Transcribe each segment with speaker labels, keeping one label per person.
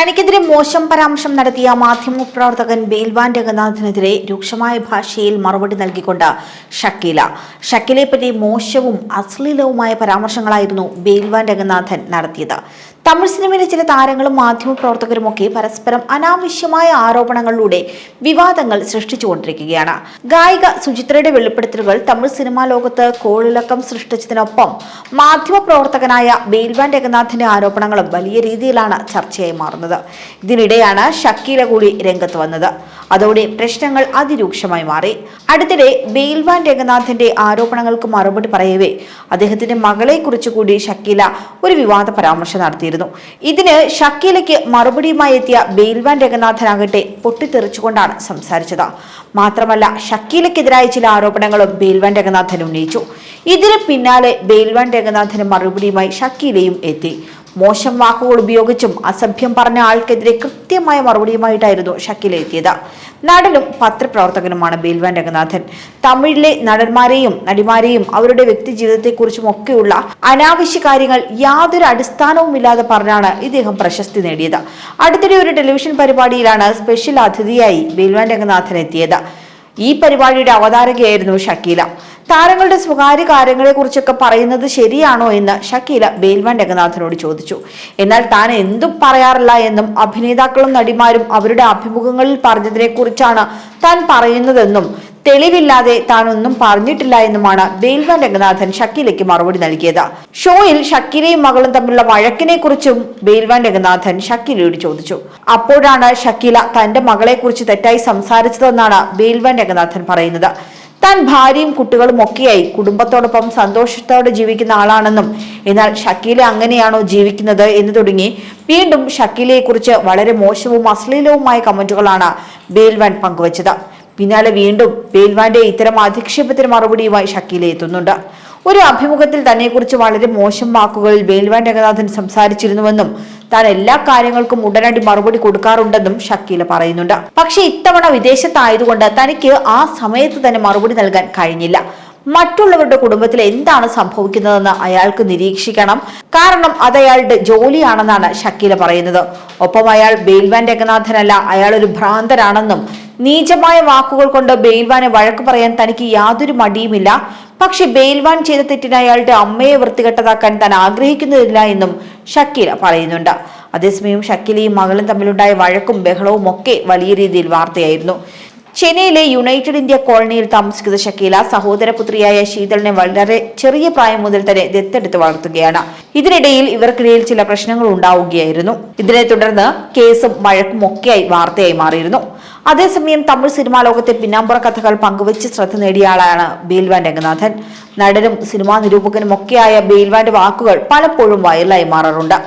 Speaker 1: തനിക്കെതിരെ മോശം പരാമർശം നടത്തിയ മാധ്യമ പ്രവർത്തകൻ ബെയിൽവാൻ രംഗനാഥിനെതിരെ രൂക്ഷമായ ഭാഷയിൽ മറുപടി നൽകിക്കൊണ്ട് ഷക്കീല. ഷക്കീലയെപ്പറ്റി മോശവും അശ്ലീലവുമായ പരാമർശങ്ങളായിരുന്നു ബെയിൽവാൻ രംഗനാഥൻ നടത്തിയത്. തമിഴ് സിനിമയിലെ ചില താരങ്ങളും മാധ്യമപ്രവർത്തകരുമൊക്കെ പരസ്പരം അനാവശ്യമായ ആരോപണങ്ങളിലൂടെ വിവാദങ്ങൾ സൃഷ്ടിച്ചുകൊണ്ടിരിക്കുകയാണ്. ഗായിക സുചിത്രയുടെ വെളിപ്പെടുത്തലുകൾ തമിഴ് സിനിമാ ലോകത്ത് കോളിളക്കം സൃഷ്ടിച്ചതിനൊപ്പം മാധ്യമപ്രവർത്തകനായ ബെയിൽവാൻ രംഗനാഥിന്റെ ആരോപണങ്ങളും വലിയ രീതിയിലാണ് ചർച്ചയായി മാറുന്നത്. ഇതിനിടെയാണ് ഷക്കീല കൂടി രംഗത്ത് വന്നത്. അതോടെ പ്രശ്നങ്ങൾ അതിരൂക്ഷമായി മാറി. അടുത്തിടെ ബെയിൽവാൻ രംഗനാഥിന്റെ ആരോപണങ്ങൾക്ക് മറുപടി പറയവേ അദ്ദേഹത്തിന്റെ മകളെ കുറിച്ചുകൂടി ഷക്കീല ഒരു വിവാദ പരാമർശം നടത്തിയിരുന്നു. ഇതിന് ഷക്കീലയ്ക്ക് മറുപടിയുമായി എത്തിയ ബെയിൽവാൻ രംഗനാഥനാകട്ടെ പൊട്ടിത്തെറിച്ചുകൊണ്ടാണ് സംസാരിച്ചത്. മാത്രമല്ല ഷക്കീലയ്ക്കെതിരായ ചില ആരോപണങ്ങളും ബെയിൽവാൻ രംഗനാഥൻ ഉന്നയിച്ചു. ഇതിന് പിന്നാലെ ബെയിൽവാൻ രംഗനാഥന് മറുപടിയുമായി ഷക്കീലയും എത്തി. മോശം വാക്കുകൾ ഉപയോഗിച്ചും അസഭ്യം പറഞ്ഞ ആൾക്കെതിരെ കൃത്യമായ മറുപടിയുമായിട്ടായിരുന്നു ഷക്കീല എത്തിയത്. നടനും പത്രപ്രവർത്തകനുമാണ് ബേൽവാൻ രംഗനാഥൻ. തമിഴിലെ നടന്മാരെയും നടിമാരെയും അവരുടെ വ്യക്തി ജീവിതത്തെക്കുറിച്ചും ഒക്കെയുള്ള അനാവശ്യ കാര്യങ്ങൾ യാതൊരു അടിസ്ഥാനവുമില്ലാതെ പറഞ്ഞാണ് ഇദ്ദേഹം പ്രശസ്തി നേടിയത്. അടുത്തിടെ ഒരു ടെലിവിഷൻ പരിപാടിയിലാണ് സ്പെഷ്യൽ അതിഥിയായി ബേൽവാൻ രംഗനാഥൻ എത്തിയത്. ഈ പരിപാടിയുടെ അവതാരകയായിരുന്നു ഷക്കീല. താരങ്ങളുടെ സ്വകാര്യ കാര്യങ്ങളെക്കുറിച്ചൊക്കെ പറയുന്നത് ശരിയാണോ എന്ന് ഷക്കീല ബേൽവാൻ രംഗനാഥനോട് ചോദിച്ചു. എന്നാൽ താൻ എന്തും പറയാറില്ല എന്നും അഭിനേതാക്കളും നടിമാരും അവരുടെ അഭിമുഖങ്ങളിൽ പറഞ്ഞതിനെക്കുറിച്ചാണ് താൻ പറയുന്നതെന്നും തെളിവില്ലാതെ താൻ ഒന്നും പറഞ്ഞിട്ടില്ല എന്നുമാണ് ബേൽവാൻ രംഗനാഥൻ ഷക്കീലയ്ക്ക് മറുപടി നൽകിയത്. ഷോയിൽ ഷക്കീലയും മകളും തമ്മിലുള്ള വഴക്കിനെ കുറിച്ചും ബേൽവാൻ രംഗനാഥൻ ഷക്കീലയോട് ചോദിച്ചു. അപ്പോഴാണ് ഷക്കീല തന്റെ മകളെക്കുറിച്ച് തെറ്റായി സംസാരിച്ചതെന്നാണ് ബേൽവാൻ രംഗനാഥൻ പറയുന്നത്. താൻ ഭാര്യയും കുട്ടികളും ഒക്കെയായി. കുടുംബത്തോടൊപ്പം സന്തോഷത്തോടെ ജീവിക്കുന്ന ആളാണെന്നും എന്നാൽ ഷക്കീല അങ്ങനെയാണോ ജീവിക്കുന്നത് എന്ന് തുടങ്ങി വീണ്ടും ഷക്കീലയെക്കുറിച്ച് വളരെ മോശവും അശ്ലീലവുമായ കമന്റുകളാണ് ബേൽവാൻ പങ്കുവച്ചത്. പിന്നാലെ വീണ്ടും ബേൽവാന്റെ ഇത്തരം അധിക്ഷേപത്തിന് മറുപടിയുമായി ഷക്കീല എത്തുന്നുണ്ട്. ഒരു അഭിമുഖത്തിൽ തന്നെക്കുറിച്ച് വളരെ മോശം വാക്കുകളിൽ ബേൽവാൻ രംഗനാഥൻ സംസാരിച്ചിരുന്നുവെന്നും താൻ എല്ലാ കാര്യങ്ങൾക്കും ഉടനടി മറുപടി കൊടുക്കാറുണ്ടെന്നും ഷക്കീല പറയുന്നുണ്ട്. പക്ഷേ ഇത്തവണ വിദേശത്തായതുകൊണ്ട് തനിക്ക് ആ സമയത്ത് തന്നെ മറുപടി നൽകാൻ കഴിഞ്ഞില്ല. മറ്റുള്ളവരുടെ കുടുംബത്തിൽ എന്താണ് സംഭവിക്കുന്നതെന്ന് അയാൾക്ക് നിരീക്ഷിക്കണം. കാരണം അത് അയാളുടെ ജോലിയാണെന്നാണ് ഷക്കീല പറയുന്നത്. ഒപ്പം അയാൾ ബെയിൽവാൻ രംഗനാഥനല്ല അയാൾ ഒരു ഭ്രാന്തരാണെന്നും നീചമായ വാക്കുകൾ കൊണ്ട് ബെയിൽവാനെ വഴക്ക് പറയാൻ തനിക്ക് യാതൊരു മടിയുമില്ല. പക്ഷെ ബെയിൽവാൻ ചെയ്ത തെറ്റിന് അയാളുടെ അമ്മയെ വൃത്തികെട്ടതാക്കാൻ താൻ ആഗ്രഹിക്കുന്നില്ല എന്നും ഷക്കീല പറയുന്നുണ്ട്. അതേസമയം ഷക്കീലയും മകളും തമ്മിലുണ്ടായ വഴക്കും ബഹളവും ഒക്കെ വലിയ രീതിയിൽ വാർത്തയായിരുന്നു. ചെന്നൈയിലെ യുണൈറ്റഡ് ഇന്ത്യ കോളനിയിൽ താമസിക്കുന്ന ഷക്കീല സഹോദരപുത്രിയായ ശീതളിനെ വളരെ ചെറിയ പ്രായം മുതൽ തന്നെ ദത്തെടുത്ത് വളർത്തുകയാണ്. ഇതിനിടയിൽ ഇവർക്കിടയിൽ ചില പ്രശ്നങ്ങൾ ഉണ്ടാവുകയായിരുന്നു. ഇതിനെ തുടർന്ന് കേസും വഴക്കും ഒക്കെയായി വാർത്തയായി മാറിയിരുന്നു. അതേസമയം തമിഴ് സിനിമാ ലോകത്തെ പിന്നാമ്പുറ കഥകൾ പങ്കുവച്ച് ശ്രദ്ധ നേടിയ ആളാണ് ബേൽവാൻ രംഗനാഥൻ. നടനും സിനിമാ നിരൂപകനും ഒക്കെയായ ബേൽവാന്റെ വാക്കുകൾ പലപ്പോഴും വൈറലായി മാറാറുണ്ട്.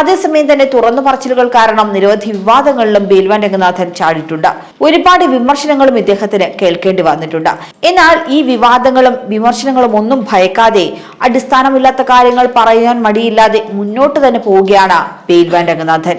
Speaker 1: അതേസമയം തന്നെ തുറന്നു പറച്ചിലുകൾ കാരണം നിരവധി വിവാദങ്ങളിലും ബേൽവാൻ രംഗനാഥൻ ചാടിയിട്ടുണ്ട്. ഒരുപാട് വിമർശനങ്ങളും ഇദ്ദേഹത്തിന് കേൾക്കേണ്ടി വന്നിട്ടുണ്ട്. എന്നാൽ ഈ വിവാദങ്ങളും വിമർശനങ്ങളും ഒന്നും ഭയക്കാതെ അടിസ്ഥാനമില്ലാത്ത കാര്യങ്ങൾ പറയാൻ മടിയില്ലാതെ മുന്നോട്ട് തന്നെ പോവുകയാണ് ബേൽവാൻ രംഗനാഥൻ.